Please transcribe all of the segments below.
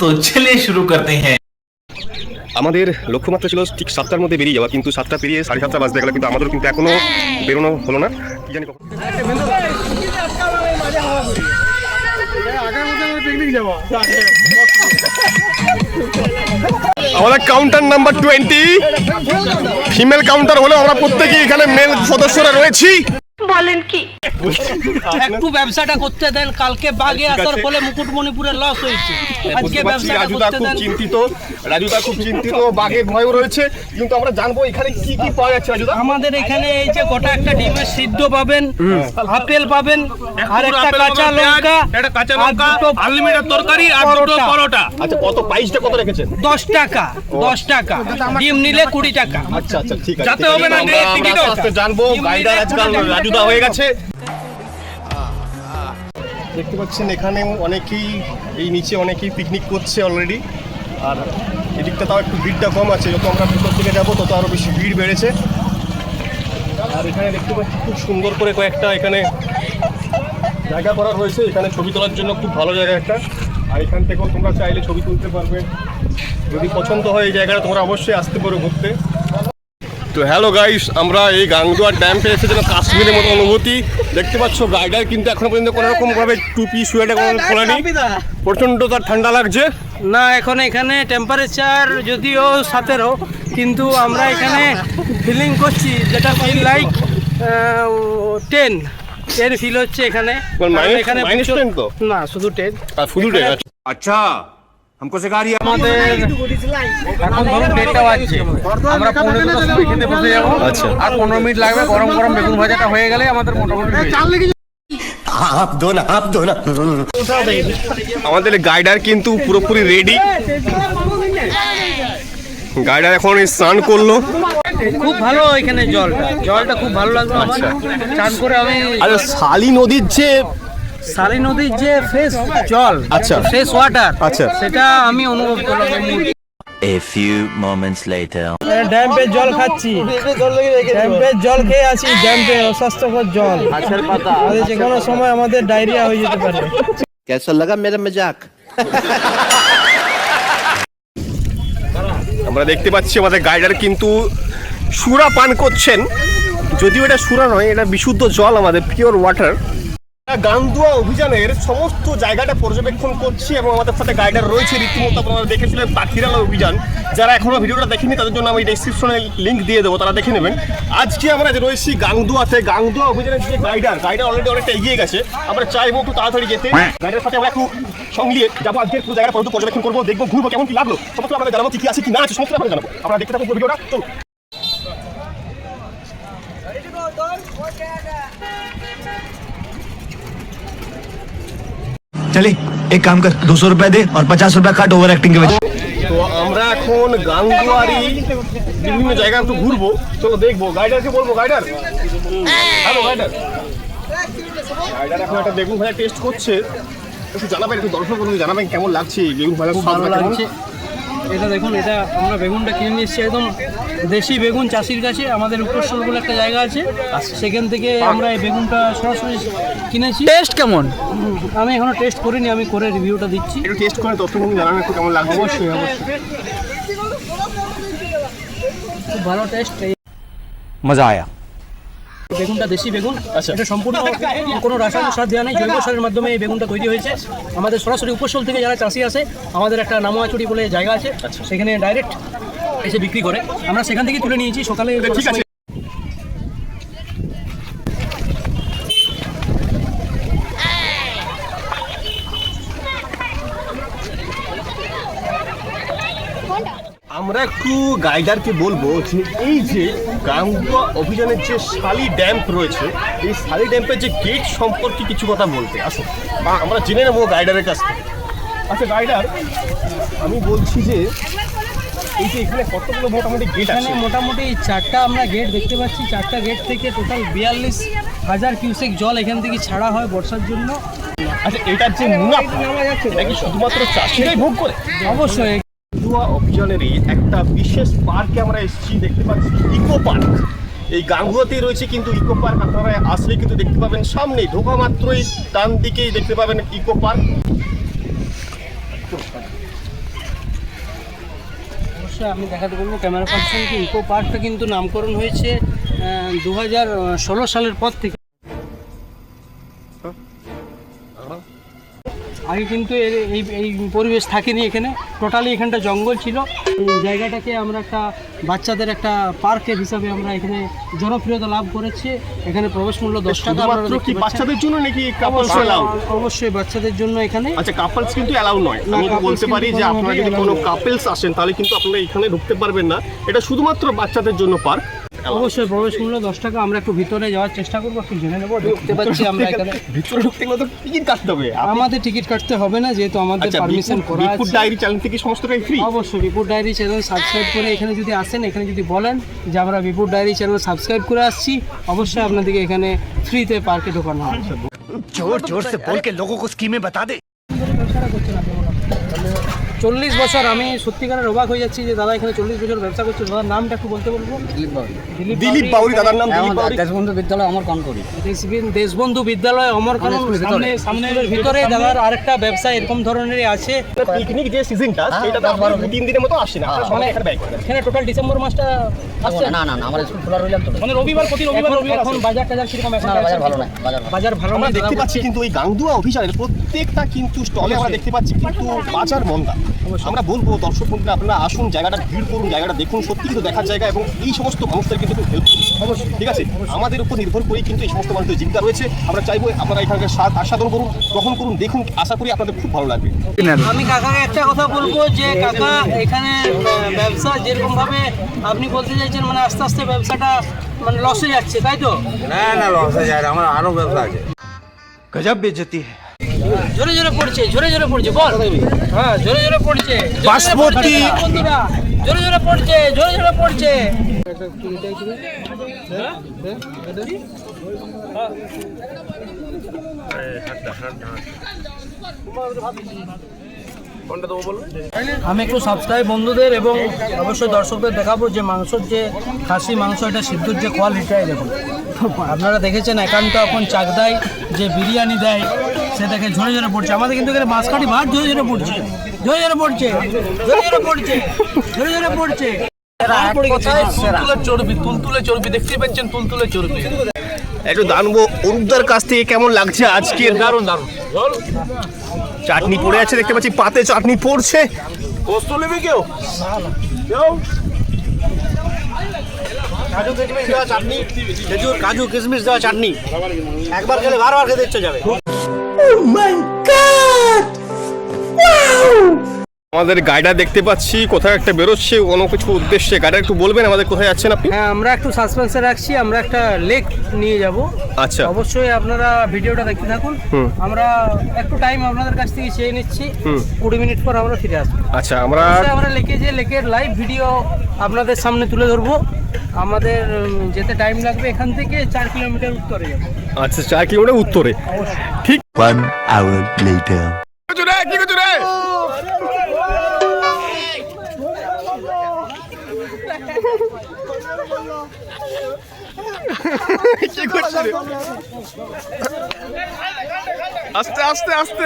তো চলে শুরু করতে হ্যাঁ। আমাদের লক্ষ্যমাত্রা ছিল ঠিক সাতটার মধ্যে বেরিয়ে যাওয়া কিন্তু সাতটা পেরিয়ে সাড়ে সাতটা বাজতে গেল কিন্তু আমাদের কিন্তু এখনও হ্যাঁ। বেরোনো হলো না। কি জানি কখন আমাদের counter number twenty female counter হলেও আমরা প্রত্যেকে এখানে মেল সদস্যরা রয়েছি। বলেন কি? একটু ব্যবসাটা করতে দেন কালকে বাগে আসার ফলে মুকুটমণিপুরের লস হয়েছে। আজকে ব্যবসাটা রাজুদা করতে খুব দেন। চিন্তিত রাজুদা খুব চিন্তিত বাঘের ভয়ও রয়েছে কিন্তু আমরা জানব এখানে কি কি পাওয়া যাচ্ছে রাজুদা। আমাদের এখানে এই যে গোটা একটা ডিমের সিদ্ধ পাবেন আপেল পাবেন আর একটা কাঁচা লঙ্কা একটা কাঁচা লঙ্কা আনলিমিটেড তরকারি আর দুটো পরোটা। আচ্ছা কত প্রাইসটা কত রেখেছেন? দশ টাকা দশ টাকা। ডিম নিলে কুড়ি টাকা। আচ্ছা আচ্ছা ঠিক আছে। যাতে হবে না, জানব গাইডার আজকাল রাজুদা হয়ে গেছে। দেখতে পাচ্ছেন এখানেও অনেকেই এই নিচে অনেকেই পিকনিক করছে অলরেডি আর এদিকটা তাও একটু ভিড়টা কম আছে, যত আমরা ভিতর থেকে যাব তত আরও বেশি ভিড় বেড়েছে। আর এখানে দেখতে পাচ্ছি খুব সুন্দর করে কয়েকটা এখানে জায়গা করা রয়েছে এখানে ছবি তোলার জন্য খুব ভালো জায়গা একটা। আর এখান থেকেও তোমরা চাইলে ছবি তুলতে পারবে। যদি পছন্দ হয় এই জায়গাটা, তোমরা অবশ্যই আসতে পারো ঘুরতে। তো হ্যালো গাইস আমরা এই গাংদুয়ার ড্যাম্পে এসে যেন কাশ্মীরের মতো অনুভূতি। দেখতে পাচ্ছ গাইডার কিন্তু এখনও পর্যন্ত কোনো রকমভাবে টুপি সোয়েটার কোনো খোলেনি প্রচণ্ড তার ঠান্ডা লাগছে। না এখন এখানে টেম্পারেচার যদিও সাতেরো কিন্তু আমরা এখানে ফিলিং করছি যেটা fill like ten ten fill হচ্ছে এখানে। মানে এখানে না শুধু টেন শুধু টেন আচ্ছা, আচ্ছা हमको सिखा रही है আমাদের এখন ধরুন দেড়টা বাজছে আমরা পনেরো দশ সময় খেতে বসে যাবো আচ্ছা। আর পনেরো মিনিট লাগবে গরম গরম বেগুন ভাজাটা হয়ে গেলে আমাদের মোটামুটি হয়ে যাবে। আমাদের গাইডার কিন্তু পুরোপুরি রেডি গাইডার এখন এই স্নান করলো খুব ভালো এখানে জলটা জলটা খুব ভালো লাগলো আমার আচ্ছা। চান করে আমি আর শালি নদীর যে সারি নদীর যে ফ্রেশ জল আচ্ছা। ফ্রেশ ওয়াটার আচ্ছা। সেটা আমি অনুভব করলাম A few moments later. ড্যাম্পের জল খাচ্ছি। ড্যাম্পের জল খেয়ে আছি ড্যাম্পে অস্বাস্থ্যকর জল। গাছের পাতা। যে কোনো সময় আমাদের ডায়রিয়া হয়ে যেতে পারে। কেসা লাগা মেরা মজাক। আমরা দেখতে পাচ্ছি আমাদের গাইডার কিন্তু সুরা পান করছেন। যদিও এটা সুরা নয় এটা বিশুদ্ধ জল আমাদের পিওর ওয়াটার গান্দুয়া অভিযানের সমস্ত জায়গাটা পর্যবেক্ষণ করছি এবং আমাদের সাথে গাইডার রয়েছে রীতিমতো আপনারা দেখেছিলেন পাখিরালা অভিযান। যারা এখনও ভিডিওটা দেখেনি, তাদের জন্য আমি ডেসক্রিপশনে লিঙ্ক দিয়ে দেবো, তারা দেখে নেবেন। আজকে আমরা যে রয়েছি গাংদুয়াতে গাংদুয়া অভিযানের যে গাইডার গাইডার অলরেডি অনেকটা এগিয়ে গেছে। আমরা চাইব একটু তাড়াতাড়ি যেতে। গাইডের সাথে আমরা একটু সঙ্গিয়ে যাব আজকে পুরো জায়গাটা পর্যন্ত পর্যবেক্ষণ করব, দেখব, ঘুরবো, কেমন কি লাগল, সমস্ত আমরা জানাব, কি আছে, কি না আছে, সমস্ত আমরা জানাব। আমরা দেখতে থাকব ভিডিওটা তো চলে এক কাম কর দুশো রুপয়া দে আর পঞ্চাশ রুপয়া কাট ওভার অ্যাক্টিং কে তো আমরা এখন গাঙ্গুয়ারি বিভিন্ন জায়গা একটু ঘুরবো। চলো দেখব। গাইডার গাইডারকে বলব, গাইডার। হ্যালো, গাইডার। গাইডার এখন একটা বেগুন ভাজা টেস্ট করছে। একটু জানাবেন একটু দর্শক বন্ধু জানাবেন কেমন লাগছে বেগুন ভাজা স্বাদ লাগছে এটা দেখুন এটা আমরা বেগুনটা কিনে নিয়ে এসেছি একদম দেশি বেগুন চাষির কাছে আমাদের উত্তরসর বলে একটা জায়গা আছে। সেখান থেকে আমরা এই বেগুনটা সরাসরি কিনেছি। টেস্ট কেমন? আমি এখনও টেস্ট করিনি আমি করে রিভিউটা দিচ্ছি। একটু টেস্ট করে তথ্যগুলো জানান একটু কেমন লাগবে অবশ্যই। অবশ্যই। খুব ভালো টেস্ট। মজা আয়া। বেগুনটা দেশি বেগুন আচ্ছা। এটা সম্পূর্ণ কোনো রাসায়নিক সার দেওয়া নেই জৈব সারের মাধ্যমে এই বেগুনটা তৈরি হয়েছে আমাদের সরাসরি উপসল থেকে যারা চাষি আছে আমাদের একটা নামোয়াচুরি বলে জায়গা আছে আচ্ছা। সেখানে ডাইরেক্ট এসে বিক্রি করে আমরা সেখান থেকে তুলে নিয়েছি সকালে একটু গাইডারকে বলব যে এই যে গাঙ্গুয়া অভিযানের যে শালি ড্যাম্প রয়েছে এই শালি ড্যাম্পের যে গেট সম্পর্কে কিছু কথা বলতে। আসো বা আমরা জেনে নেব গাইডারের কাছ থেকে। আচ্ছা গাইডার আমি বলছি যে এই যে এখানে কতগুলো মোটামুটি গেট আছে? মোটামুটি চারটা আমরা গেট দেখতে পাচ্ছি। চারটা গেট থেকে টোটাল বিয়াল্লিশ হাজার কিউসেক জল এখান থেকে ছাড়া হয় বর্ষার জন্য। আচ্ছা এটার যে মুনাফা কি শুধুমাত্র চাষিরাই ভোগ করে? অবশ্যই। গাঙ্গুয়া অভিযানেরই একটা বিশেষ পার্কে আমরা এসেছি, দেখতে পাচ্ছি ইকো পার্ক। এই গাঙ্গুয়াতেই রয়েছে কিন্তু ইকো পার্ক, আপনারা আসলে কিন্তু দেখতে পাবেন সামনেই, ঢোকা মাত্রই ডান দিকেই দেখতে পাবেন ইকো পার্ক। অবশ্যই আমি দেখাতে বলব, ক্যামেরা পার্সনকে ইকো পার্কটা কিন্তু নামকরণ হয়েছে দু হাজার ষোলো সালের পর থেকে। আগে কিন্তু এর- এই এই পরিবেশ থাকেনি এখানে। টোটালি এখানটা জঙ্গল ছিল। জায়গাটাকে আমরা একটা বাচ্চাদের একটা পার্কের হিসাবে আমরা এখানে জনপ্রিয়তা লাভ করেছি। এখানে প্রবেশ মূল্য দশ টাকা বাচ্চাদের জন্য নাকি কাপলস অবশ্যই- অবশ্যই বাচ্চাদের জন্য এখানে। আচ্ছা কাপলস কিন্তু অ্যালাউ নয়। আমি বলতে পারি যে আপনারা যদি কোনো কাপলস আসেন তাহলে কিন্তু আপনারা এখানে ঢুকতে পারবেন না। এটা শুধুমাত্র বাচ্চাদের জন্য পার্ক অবশ্যই প্রবেশ মূল্য দশ টাকা আমরা একটু ভিতরে যাওয়ার চেষ্টা করব একটু জেনে নেব ঢুকতে পারছি আমরা এখানে ভিতরে ঢুকতে গেলে তো টিকিট কাটতে হবে। আমাদের টিকিট কাটতে হবে না যেহেতু আমাদের আচ্ছা, পারমিশন করা আছে। ডায়েরি চ্যানেল থেকে সমস্ত ফ্রি অবশ্যই বিপুর ডায়েরি চ্যানেল সাবস্ক্রাইব করে এখানে যদি আসেন এখানে যদি বলেন যে আমরা বিপুর ডায়েরি চ্যানেল সাবস্ক্রাইব করে আসছি অবশ্যই আপনাদেরকে এখানে ফ্রিতে পার্কে ঢোকানো হয় জোর জোর সে বল কে লোগো কো স্কিমে বাতা দে চল্লিশ বছর আমি সত্যিকারের অবাক হয়ে যাচ্ছি যে দাদা এখানে চল্লিশ বছর ব্যবসা করছে। দাদার নামটা একটু বলতে বলব? দিলীপ বাউরি দাদার নাম দিলীপ বাউরি দেশবন্ধু বিদ্যালয় আমার কান করি দেশবিন- দেশবন্ধু বিদ্যালয় অমর কানন সামনে সামনের ভিতরে দাদার আরেকটা ব্যবসা এরকম ধরনেরই আছে। পিকনিক যে সিজনটা সেটা তো আপনার তিন দিনের মতো আসে না। আপনারা সবাই এখানে টোটাল ডিসেম্বর মাসটা আসছে? না না না আমার স্কুল খোলা রইলাম তো মানে রবিবার প্রতি রবিবার রবিবার এখন বাজার টাজার কীরকম এখন বাজার ভালো নাই। বাজার ভালো। বাজার ভালো আমরা না দেখতে পাচ্ছি কিন্তু ওই গাংদুয়া অভিযানের প্রত্যেকটা কিন্তু স্টলে আমরা দেখতে পাচ্ছি কিন্তু বাজার মন্দা। আমরা বলব দর্শক বন্ধুরা আপনারা আসুন জায়গাটা ভিড় করুন জায়গাটা দেখুন সত্যি কিন্তু দেখার জায়গা এবং এই সমস্ত মানুষদের কিন্তু খুব হেল্প ঠিক আছে? আমাদের উপর নির্ভর করেই কিন্তু এই সমস্ত মানুষদের জীবিকা রয়েছে। আমরা চাইব আপনারা এখানকার স্বাদ আস্বাদন করুন গ্রহণ করুন দেখুন আশা করি আপনাদের খুব ভালো লাগবে। আমি কাকাকে একটা কথা বলব যে কাকা এখানে ব্যবসা যেরকমভাবে আপনি বলতে চাইছেন মানে আস্তে আস্তে ব্যবসাটা মানে লসে যাচ্ছে তাই তো? না না লসে যায় আমার আরও ব্যবসা আছে। গজব বেজতি। হ্যাঁ জোরে জোরে পড়ছে জোরে জোরে পড়ছে বল। হ্যাঁ জোরে জোরে পড়ছে বাসমতি। পড়ছে, বন্ধুরা। জোরে জোরে পড়ছে জোরে জোরে পড়ছে। আমি একটু সাবস্ক্রাইব বন্ধুদের এবং অবশ্যই দর্শকদের দেখাবো যে মাংসর যে খাসি মাংস এটা সিদ্ধুর যে কোয়ালিটিটাই দেখুন। আপনারা দেখেছেন একান্ত এখন চাকদাই যে বিরিয়ানি দেয় সে দেখে ঝরে ঝরে পড়ছে। আমাদের কিন্তু এখানে মাছকাঠি ভাত ঝরে ঝরে পড়ছে। ঝরে ঝরে পড়ছে। ঝরে ঝরে পড়ছে। ঝরে ঝরে পড়ছে। চর্বি তুলতুলে চর্বি। দেখতেই পাচ্ছেন তুলতুলে চর্বি। একটু জানব অরূপদার কাছ থেকে কেমন লাগছে আজকে দারুণ দারুণ চাটনি পড়ে আছে দেখতে পাচ্ছি পাতে চাটনি পড়ছে। পোস্ত নেবে কেউ? কেউ? কাজু কিশমিশ দেওয়া চাটনি। খেজুর কাজু কিশমিশ দেওয়া চাটনি। একবার খেলে বারবার খেতে ইচ্ছে যাবে। আমাদের গাড়িটা দেখতে পাচ্ছি কোথায় একটা বেরোচ্ছে কোনো কিছু উদ্দেশ্যে। গাড়িটা একটু বলবেন আমাদের কোথায় যাচ্ছেন আপনি? হ্যাঁ আমরা একটু সাসপেন্সে রাখছি আমরা একটা লেক নিয়ে যাব। আচ্ছা। অবশ্যই আপনারা ভিডিওটা দেখতে থাকুন। আমরা একটু টাইম আপনাদের কাছ থেকে চেয়ে নিচ্ছি। কুড়ি মিনিট পর আমরা ফিরে আসব। আচ্ছা আমরা আমরা লেকে যে লেকের লাইভ ভিডিও আপনাদের সামনে তুলে ধরবো। আমাদের উম, যেতে টাইম লাগবে এখান থেকে চার কিলোমিটার উত্তরে যাবো আচ্ছা চার কিলোমিটার উত্তরে ঠিক One hour later. কি করছো রে কি করছো রে আস্তে আস্তে আস্তে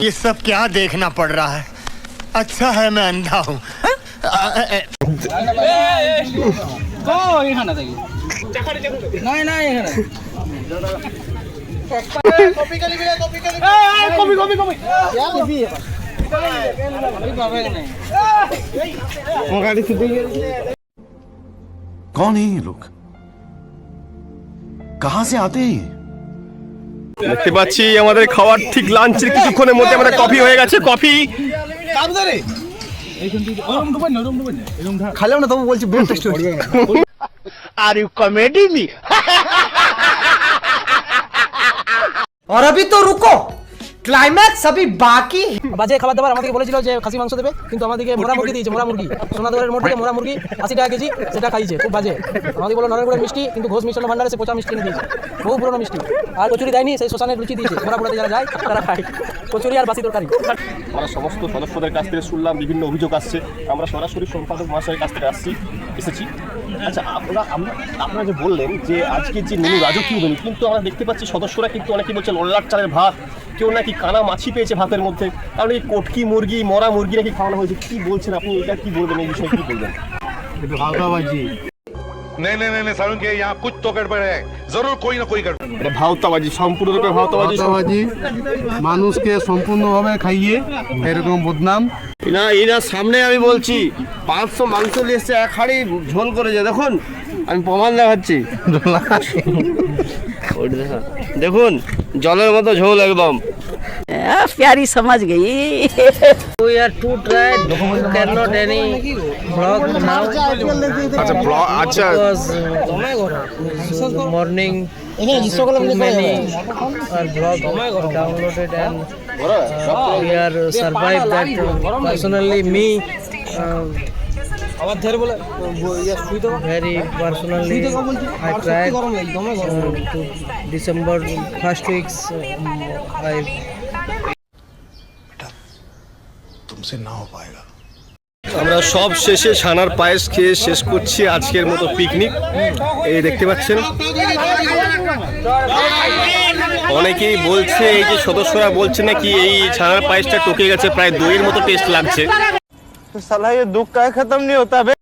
ये सब क्या देखना पड़ रहा है अच्छा है मैं अंधा हूँ নাই নাই এখানে कौन है ये लोग कहां से आते हैं ये দেখতে পাচ্ছি আমাদের খাওয়ার ঠিক লাঞ্চের কিছুক্ষণের মধ্যে আমাদের কফি হয়ে গেছে কফি খালেও না তবু বলছি বেশ test are you comedy me और अभी तो रुको ক্লাইম্যাক্স সবই বাকি বাজে খাবার দাবার আমাদেরকে বলেছিল যে খাসি মাংস দেবে কিন্তু আমাদেরকে মোরা মুরগি দিয়েছে মোরা মুরগি। সোনাদরের মোট থেকে মোরা মুরগি আশি টাকা কেজি সেটা খাইছে খুব বাজে। আমাদের বলো নরেন্দ্র মিষ্টি কিন্তু ঘোষ মিশ্রণ ভান্ডার সে পচা মিষ্টি এনে দিয়েছে। বহু পুরোনো মিষ্টি। আর কচুরি দেয়নি সেই শ্মশানের লুচি দিয়েছে। মোরা পোড়াতে যারা যায় তারা খায়। কচুরি আর বাসি তরকারি। আমরা সমস্ত সদস্যদের কাছ থেকে শুনলাম বিভিন্ন অভিযোগ আসছে। আমরা সরাসরি সম্পাদক মহাশয়ের কাছ থেকে আসছি এসেছি। আচ্ছা আপনারা আপনারা যে বললেন যে আজকে যে মেনু রাজকীয় মেনু কিন্তু আমরা দেখতে পাচ্ছি সদস্যরা কিন্তু অনেকে বলছেন অল্লার চালের ভাত কেউ নাকি কানা মাছি পেয়েছে ভাতের মধ্যে কারণ এই কটকি মুরগি মরা মুরগি নাকি খাওয়ানো হয়েছে কি বলছেন আপনি এটা কি বলবেন এই বিষয়ে কি বলবেন नहीं नहीं नहीं नहीं सारुण के यहाँ कुछ तो गड़बड़ है जरूर कोई ना कोई गड़बड़ এটা ভাওতাবাজি সম্পূর্ণরূপে ভাওতাবাজি ভাওতাবাজি মানুষকে সম্পূর্ণভাবে খাইয়ে এরকম বদনাম না এনার সামনে আমি বলছি পাঁচশো মাংস নিয়ে এসছে এক হাড়ি ঝোল করেছে দেখুন আমি প্রমাণ দেখাচ্ছি ওই দেখা। দেখুন জলের মতো ঝোল একদম प्यारी समझ गई We are too tired, cannot any vlog now আচ্ছা ব্লগ আচ্ছা because uh, morning too many are vlog downloaded and uh, we are survived that uh, personally me uh, very personally I tried uh, to December first weeks uh, I আমরা সব শেষে ছানার পায়েস খেয়ে শেষ করছি আজকের মতো পিকনিক এই দেখতে পাচ্ছেন? অনেকেই বলছে এই যে সদস্যরা বলছে নাকি এই ছানার পায়েসটা টকে গেছে প্রায় দইয়ের মতো টেস্ট লাগছে। साला ये दुख का खत्म नहीं होता बे।